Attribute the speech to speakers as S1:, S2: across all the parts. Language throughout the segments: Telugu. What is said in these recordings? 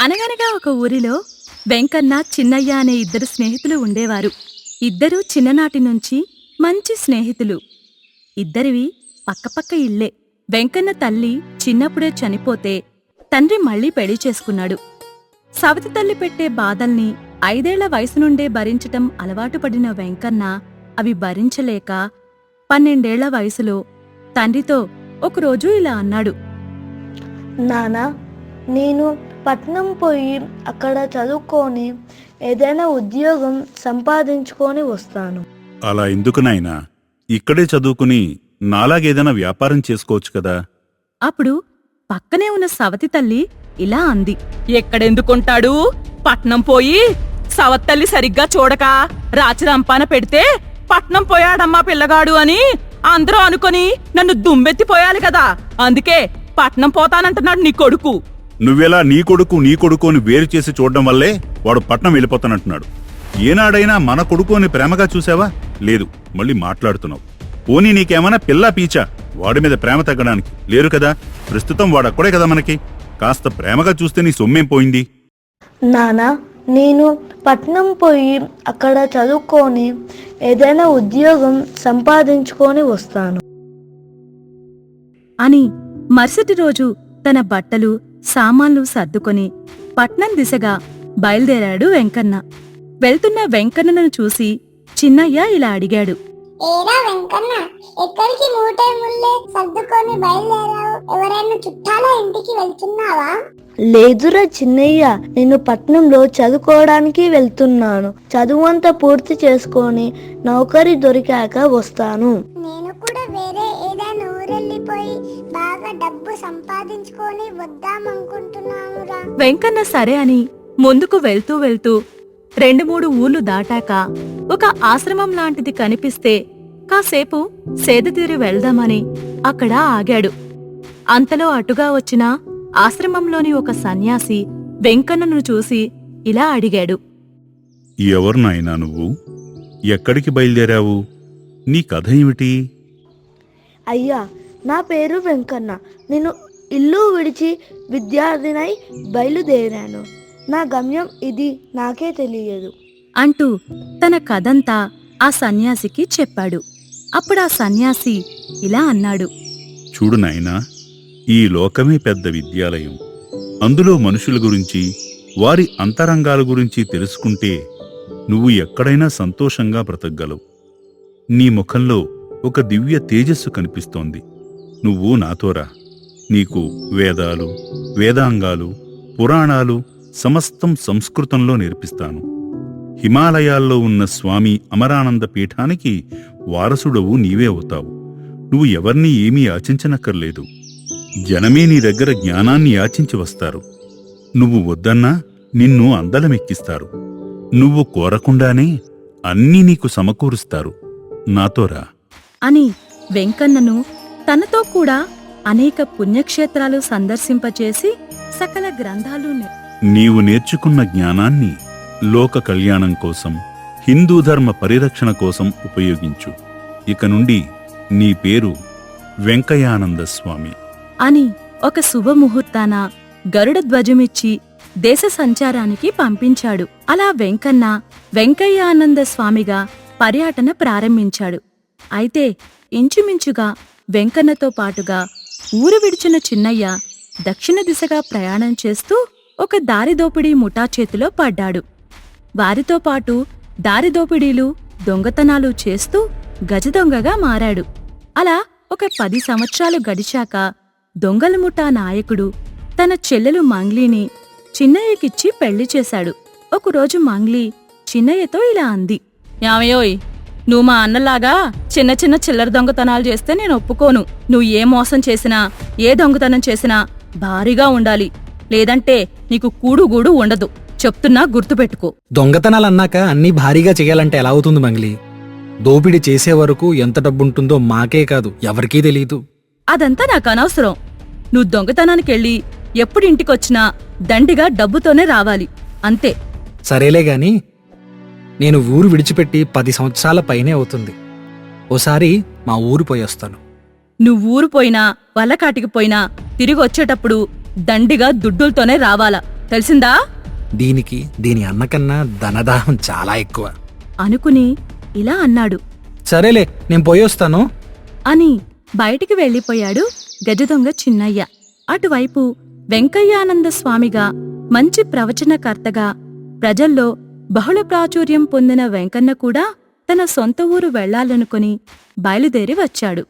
S1: అనగనగా ఒక ఊరిలో వెంకన్న చిన్నయ్య అనే ఇద్దరు స్నేహితులు ఉండేవారు. ఇద్దరూ చిన్ననాటి నుంచి మంచి స్నేహితులు. ఇద్దరివి పక్కపక్క ఇళ్ళే వెంకన్న తల్లి చిన్నప్పుడే చనిపోతే తండ్రి మళ్ళీ పెళ్ళి చేసుకున్నాడు. సవతి తల్లి పెట్టే బాధల్ని ఐదేళ్ళ వయసు నుండే భరించటం అలవాటు పడిన వెంకన్న అవి భరించలేక పన్నెండేళ్ళ వయసులో తండ్రితో ఒకరోజు ఇలా అన్నాడు.
S2: నానా నేను పట్నం పోయి అక్కడ చదువుకొని ఏదైనా ఉద్యోగం సంపాదించుకొని వస్తాను.
S3: అలా ఎందుకు నాయనా? ఇక్కడే చదువుకుని నాలాగేదైనా వ్యాపారం చేసుకోవచ్చు కదా.
S1: అప్పుడు పక్కనే ఉన్న సవతి తల్లి ఇలా అంది. ఎక్కడెందుకుంటాడు? పట్నం పోయి సవత్తల్లి సరిగ్గా చూడక రాచిరంపాన పెడితే పట్నం పోయాడమ్మా పిల్లగాడు అని అందరూ అనుకొని నన్ను దుమ్మెత్తిపోయాలి కదా. అందుకే పట్నం పోతానంటున్నాడు నీ కొడుకు.
S3: నువ్వెలా నీ కొడుకు నీ కొడుకు అని వేరు చేసి చూడడం వల్లే వాడు పట్నం వెళ్ళిపోతానంటున్నాడు. ఏనాడైనా మన కొడుకు అని ప్రేమగా చూసావా? లేదు మళ్ళీ మాట్లాడుతున్నావు. పోనీ నీకేమైనా పిల్ల పీచా? వాడి మీద ప్రేమ తగ్గడానికి. లేరు కదా? ప్రస్తుతం వాడక్కడే కదా మనకి. కాస్త ప్రేమగా చూస్తే నీ సొమ్మేం పోయింది?
S2: నానా నేను పట్నం పోయి అక్కడ చదువుకొని ఏదైనా ఉద్యోగం సంపాదించుకొని వస్తాను.
S1: అని మరుసటి రోజు తన బట్టలు సామాన్లు సర్దుకొని పట్నం దిశగా బయలుదేరాడు వెంకన్న. వెళ్తున్న వెంకన్నను చూసి చిన్నయ్య ఇలా అడిగాడు.
S4: ఏరా వెంకన్న ఎక్కడికి మూటే ముల్లే సర్దుకొని బయలుదేరావు? ఎవరైనా చుట్టాల ఇంటికి వెళ్తున్నావా?
S2: లేదురా చిన్నయ్య నేను పట్నంలో చదువుకోవడానికి వెళ్తున్నాను. చదువంతా పూర్తి చేసుకొని నౌకరీ దొరికాక వస్తాను.
S4: నేను కూడా వేరే ఏదైనా ఊరెళ్ళిపోయి బాగా డబ్బు సంపాదించుకొని వద్దామనుకుంటున్నాను రా
S1: వెంకన్న సరే అని ముందుకు వెళ్తూ వెళ్తూ రెండు మూడు ఊర్లు దాటాక ఒక ఆశ్రమం లాంటిది కనిపిస్తే కాసేపు సేదతీరి వెళ్దామని అక్కడ ఆగాడు. అంతలో అటుగా వచ్చిన ఆశ్రమంలోని ఒక సన్యాసి వెంకన్నను చూసి ఇలా అడిగాడు.
S3: ఎవరు నాయనా నువ్వు? ఎక్కడికి బయలుదేరావు? నీ కథ ఏమిటి?
S2: అయ్యా నా పేరు వెంకన్న. నేను ఇల్లు విడిచి విద్యార్థినై బయలుదేరాను. నా గమ్యం ఇది నాకే తెలియదు.
S1: అంటూ తన కథంతా ఆ సన్యాసికి చెప్పాడు. అప్పుడా సన్యాసి ఇలా అన్నాడు.
S3: చూడు నాయనా ఈ లోకమే పెద్ద విద్యాలయం. అందులో మనుషుల గురించి వారి అంతరంగాల గురించి తెలుసుకుంటే నువ్వు ఎక్కడైనా సంతోషంగా బ్రతకగలవు. నీ ముఖంలో ఒక దివ్య తేజస్సు కనిపిస్తోంది. నువ్వు నాతోరా. నీకు వేదాలు వేదాంగాలు పురాణాలు సమస్తం సంస్కృతంలో నేర్పిస్తాను. హిమాలయాల్లో ఉన్న స్వామి అమరానంద పీఠానికి వారసుడవు నీవే అవుతావు. నువ్వు ఎవర్నీ ఏమీ యాచించనక్కర్లేదు జనమే నీ దగ్గర జ్ఞానాన్ని యాచించి వస్తారు. నువ్వు వద్దన్నా నిన్ను అందలమెక్కిస్తారు. నువ్వు కోరకుండానే అన్నీ నీకు సమకూరుస్తారు. నాతోరా.
S1: అని వెంకన్నను తనతో కూడా అనేక పుణ్యక్షేత్రాలు సందర్శింపచేసి సకల గ్రంథాలు
S3: నీవు నేర్చుకున్న జ్ఞానాన్ని లోక కళ్యాణం కోసం హిందూ ధర్మ పరిరక్షణ కోసం ఉపయోగించు. ఇక నుండి నీ పేరు వెంకయ్యానంద స్వామి.
S1: అని ఒక శుభముహూర్తాన గరుడ ధ్వజమిచ్చి దేశ సంచారానికి పంపించాడు. అలా వెంకన్న వెంకయ్యానంద స్వామిగా పర్యటన ప్రారంభించాడు. అయితే ఇంచుమించుగా వెంకన్నతో పాటుగా ఊరు విడిచిన చిన్నయ్య దక్షిణ దిశగా ప్రయాణం చేస్తూ ఒక దారిదోపిడీ ముఠా చేతిలో పడ్డాడు. వారితో పాటు దారిదోపిడీలు దొంగతనాలు చేస్తూ గజదొంగగా మారాడు. అలా ఒక పది సంవత్సరాలు గడిచాక దొంగల ముఠా నాయకుడు తన చెల్లెలు మంగ్లీని చిన్నయ్యకిచ్చి పెళ్ళి చేశాడు. ఒకరోజు మంగ్లీ చిన్నయ్యతో ఇలా అంది. యామయోయ్ నువ్వు మా అన్నలాగా చిన్న చిన్న చిల్లర దొంగతనాలు చేస్తే నేను ఒప్పుకోను. నువ్వు ఏ మోసం చేసినా ఏ దొంగతనం చేసినా భారీగా ఉండాలి. లేదంటే నీకు కూడుగూడు ఉండదు. చెప్తున్నా గుర్తుపెట్టుకో.
S5: దొంగతనాలన్నాక అన్నీ భారీగా చేయాలంటే ఎలా అవుతుంది మంగ్లీ? దోపిడీ చేసే వరకు ఎంత డబ్బుంటుందో మాకే కాదు ఎవరికీ తెలియదు
S1: అదంతా నాకు అనవసరం. నువ్వు దొంగతనానికెళ్ళి ఎప్పుడు ఇంటికొచ్చినా దండిగా డబ్బుతోనే రావాలి. అంతే.
S5: సరేలే గాని నేను ఊరు విడిచిపెట్టి పది సంవత్సరాల పైనే అవుతుంది. ఓసారి మా ఊరు పోయొస్తాను
S1: నువ్వు ఊరు పోయినా వల్లకాటికి పోయినా తిరిగి వచ్చేటప్పుడు దండిగా దుడ్డులతోనే రావాలా? తెలిసిందా?
S5: దీనికి దీని అన్నకన్నా ధనదాహం చాలా ఎక్కువ.
S1: అనుకుని ఇలా అన్నాడు.
S5: సరేలే నేను పోయొస్తాను
S1: అని బయటికి వెళ్ళిపోయాడు గజదొంగ చిన్నయ్య. అటువైపు వెంకయ్యానంద స్వామిగా మంచి ప్రవచనకర్తగా ప్రజల్లో బహుళ ప్రాచుర్యం పొందిన వెంకన్న కూడా తన సొంత ఊరు వెళ్ళాలనుకుని బయలుదేరి వచ్చాడు.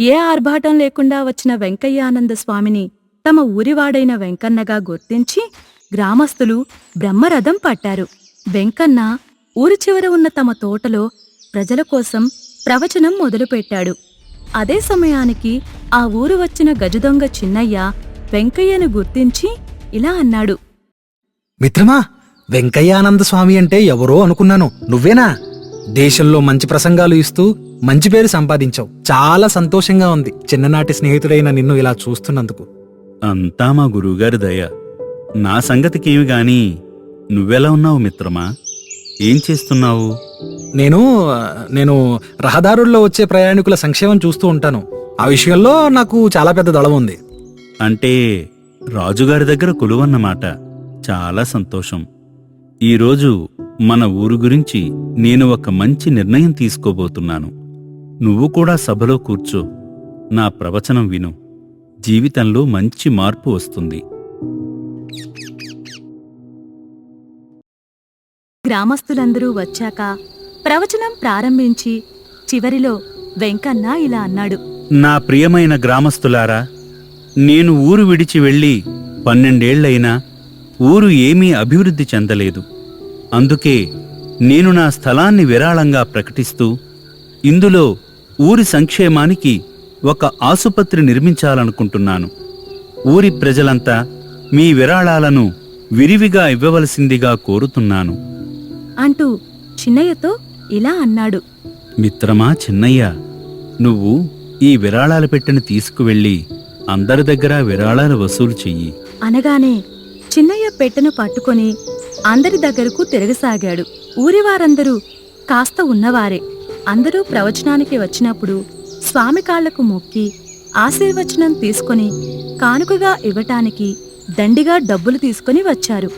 S1: ఏ ఆర్భాటం లేకుండా వచ్చిన వెంకయ్యానంద స్వామిని తమ ఊరివాడైన వెంకన్నగా గుర్తించి గ్రామస్తులు బ్రహ్మరథం పట్టారు. వెంకన్న ఊరి చివర ఉన్న తమ తోటలో ప్రజల కోసం ప్రవచనం మొదలుపెట్టాడు. అదే సమయానికి ఆ ఊరు వచ్చిన గజదొంగ చిన్నయ్య వెంకయ్యను గుర్తించి ఇలా అన్నాడు.
S5: మిత్రమా వెంకయ్యానంద స్వామి అంటే ఎవరో అనుకున్నాను. నువ్వేనా? దేశంలో మంచి ప్రసంగాలు ఇస్తూ మంచి పేరు సంపాదించావు. చాలా సంతోషంగా ఉంది. చిన్ననాటి స్నేహితుడైన నిన్ను ఇలా చూస్తున్నందుకు.
S3: అంతా మా గురువుగారి దయ. నా సంగతికేమి గాని నువ్వెలా ఉన్నావు మిత్రమా? ఏం చేస్తున్నావు?
S5: నేను నేను రహదారుల్లో వచ్చే ప్రయాణికుల సంక్షేమం చూస్తూ ఉంటాను. ఆ విషయంలో నాకు చాలా పెద్ద దళం ఉంది.
S3: అంటే రాజుగారి దగ్గర కొలువన్నమాట. చాలా సంతోషం. ఈరోజు మన ఊరు గురించి నేను ఒక మంచి నిర్ణయం తీసుకోబోతున్నాను. నువ్వు కూడా సభలో కూర్చో. నా ప్రవచనం విను. జీవితంలో మంచి మార్పు వస్తుంది.
S1: గ్రామస్తులందరూ వచ్చాక ప్రవచనం ప్రారంభించి చివరిలో వెంకన్న ఇలా అన్నాడు.
S3: నా ప్రియమైన గ్రామస్తులారా నేను ఊరు విడిచి వెళ్ళి పన్నెండేళ్ళైనా ఊరు ఏమీ అభివృద్ధి చెందలేదు. అందుకే నేను నా స్థలాన్ని విరాళంగా ప్రకటిస్తూ ఇందులో ఊరి సంక్షేమానికి ఒక ఆసుపత్రి నిర్మించాలనుకుంటున్నాను. ఊరి ప్రజలంతా మీ విరాళాలను విరివిగా ఇవ్వవలసిందిగా కోరుతున్నాను.
S1: అంటూ చిన్నయ్యతో ఇలా అన్నాడు.
S3: మిత్రమా చిన్నయ్య నువ్వు ఈ విరాళాల పెట్టెను తీసుకువెళ్ళి అందరి దగ్గర విరాళాలు వసూలు చెయ్యి.
S1: అనగానే చిన్నయ్య పెట్టెను పట్టుకొని అందరి దగ్గరకు తిరగసాగాడు. ఊరివారందరూ కాస్త ఉన్నవారే. అందరూ ప్రవచనానికి వచ్చినప్పుడు స్వామి కాళ్ళకు మొక్కి ఆశీర్వచనం తీసుకొని కానుకగా ఇవ్వటానికి దండిగా డబ్బులు తీసుకొని వచ్చారు.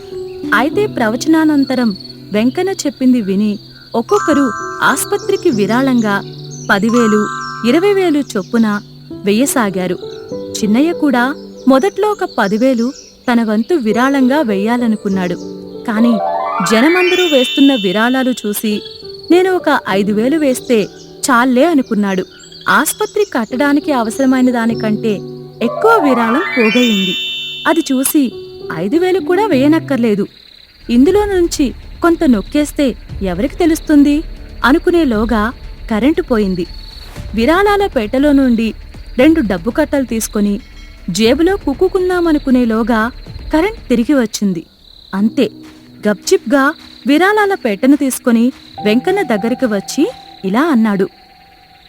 S1: అయితే ప్రవచనానంతరం వెంకన్న చెప్పింది విని ఒక్కొక్కరు ఆస్పత్రికి విరాళంగా పదివేలు ఇరవై వేలు చొప్పున వెయ్యసాగారు. చిన్నయ్య కూడా మొదట్లో ఒక పదివేలు తన వంతు విరాళంగా వెయ్యాలనుకున్నాడు. కాని జనమందరూ వేస్తున్న విరాళాలు చూసి నేను ఒక ఐదు వేలు వేస్తే చాలే అనుకున్నాడు. ఆస్పత్రి కట్టడానికి అవసరమైన దానికంటే ఎక్కువ విరాళం పోగయింది అది చూసి ఐదు వేలు కూడా వేయనక్కర్లేదు. ఇందులో నుంచి కొంత నొక్కేస్తే ఎవరికి తెలుస్తుంది? అనుకునేలోగా కరెంటు పోయింది. విరాళాల పేటలో నుండి రెండు డబ్బు కట్టలు తీసుకొని జేబులో కుక్కుకుందామనుకునేలోగా కరెంట్ తిరిగి వచ్చింది. అంతే గప్చిప్గా విరాళాల పెట్టెను తీసుకొని వెంకన్న దగ్గరికి వచ్చి ఇలా అన్నాడు.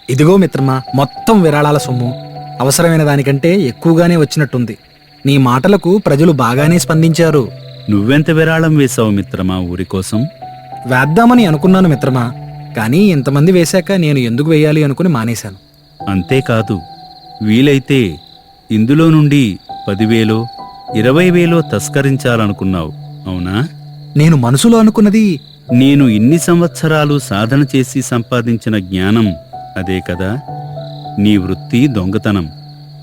S5: ఇదిగో మిత్రమా మొత్తం విరాళాల సొమ్ము. అవసరమైన దానికంటే ఎక్కువగానే వచ్చినట్టుంది. నీ మాటలకు ప్రజలు బాగానే స్పందించారు.
S3: నువ్వెంత విరాళం వేశావు మిత్రమా ఊరి కోసం?
S5: వేద్దామని అనుకున్నాను మిత్రమా కానీ ఇంతమంది వేశాక నేను ఎందుకు వేయాలి అనుకుని మానేశాను.
S3: అంతేకాదు వీలైతే ఇందులో నుండి పదివేలో ఇరవై వేలో తస్కరించాలనుకున్నావు అవునా?
S5: నేను మనసులో అనుకున్నది
S3: నేను ఇన్ని సంవత్సరాలు సాధన చేసి సంపాదించిన జ్ఞానం అదే కదా? నీ వృత్తి దొంగతనం.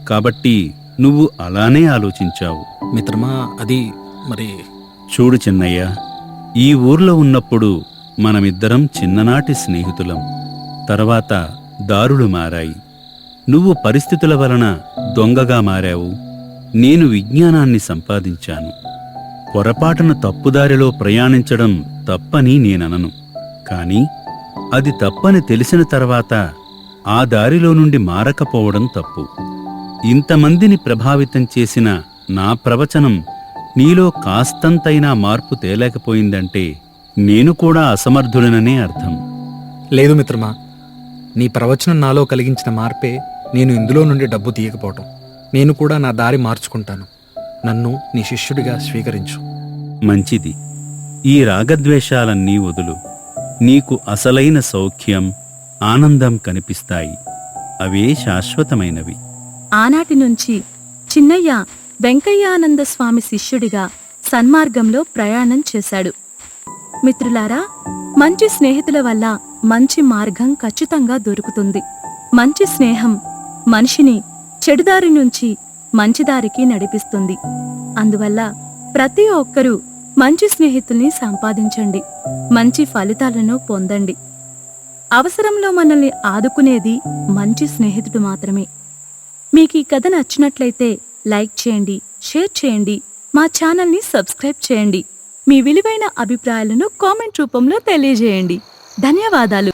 S3: కాబట్టి నువ్వు అలానే ఆలోచించావు.
S5: మిత్రమా అది మరి
S3: చూడు చిన్నయ్య ఈ ఊర్లో ఉన్నప్పుడు మనమిద్దరం చిన్ననాటి స్నేహితులం. తర్వాత దారులు మారాయి. నువ్వు పరిస్థితుల వలన దొంగగా మారావు. నేను విజ్ఞానాన్ని సంపాదించాను. పొరపాటున తప్పుదారిలో ప్రయాణించడం తప్పని నేననను. కాని అది తప్పని తెలిసిన తర్వాత ఆ దారిలో నుండి మారకపోవడం తప్పు. ఇంతమందిని ప్రభావితం చేసిన నా ప్రవచనం నీలో కాస్తంతైనా మార్పు తేలేకపోయిందంటే నేను కూడా అసమర్థుడననే అర్థం.
S5: లేదు మిత్రమా నీ ప్రవచనం నాలో కలిగించిన మార్పే నేను ఇందులో నుండి డబ్బు తీయకపోవటం. నేను కూడా నా దారి మార్చుకుంటాను. నన్ను నీ శిష్యుడిగా స్వీకరించు.
S3: మంచిది. ఈ రాగద్వేషాలన్నీ వదులు. నీకు అసలైన సౌఖ్యం ఆనందం కనిపిస్తాయి. అవే శాశ్వతమైనవి.
S1: ఆనాటి నుంచి చిన్నయ్య వెంకయ్యానంద స్వామి శిష్యుడిగా సన్మార్గంలో ప్రయాణం చేశాడు. మిత్రులారా మంచి స్నేహితుల వల్ల మంచి మార్గం ఖచ్చితంగా దొరుకుతుంది. మంచి స్నేహం మనిషిని చెడుదారి నుంచి మంచిదారికి నడిపిస్తుంది. అందువల్ల ప్రతి ఒక్కరూ మంచి స్నేహితుల్ని సంపాదించండి. మంచి ఫలితాలను పొందండి. అవసరంలో మనల్ని ఆదుకునేది మంచి స్నేహితుడు మాత్రమే. మీకు ఈ కథ నచ్చినట్లయితే లైక్ చేయండి షేర్ చేయండి మా ఛానల్ని సబ్స్క్రైబ్ చేయండి. మీ విలువైన అభిప్రాయాలను కామెంట్ రూపంలో తెలియజేయండి. ధన్యవాదాలు.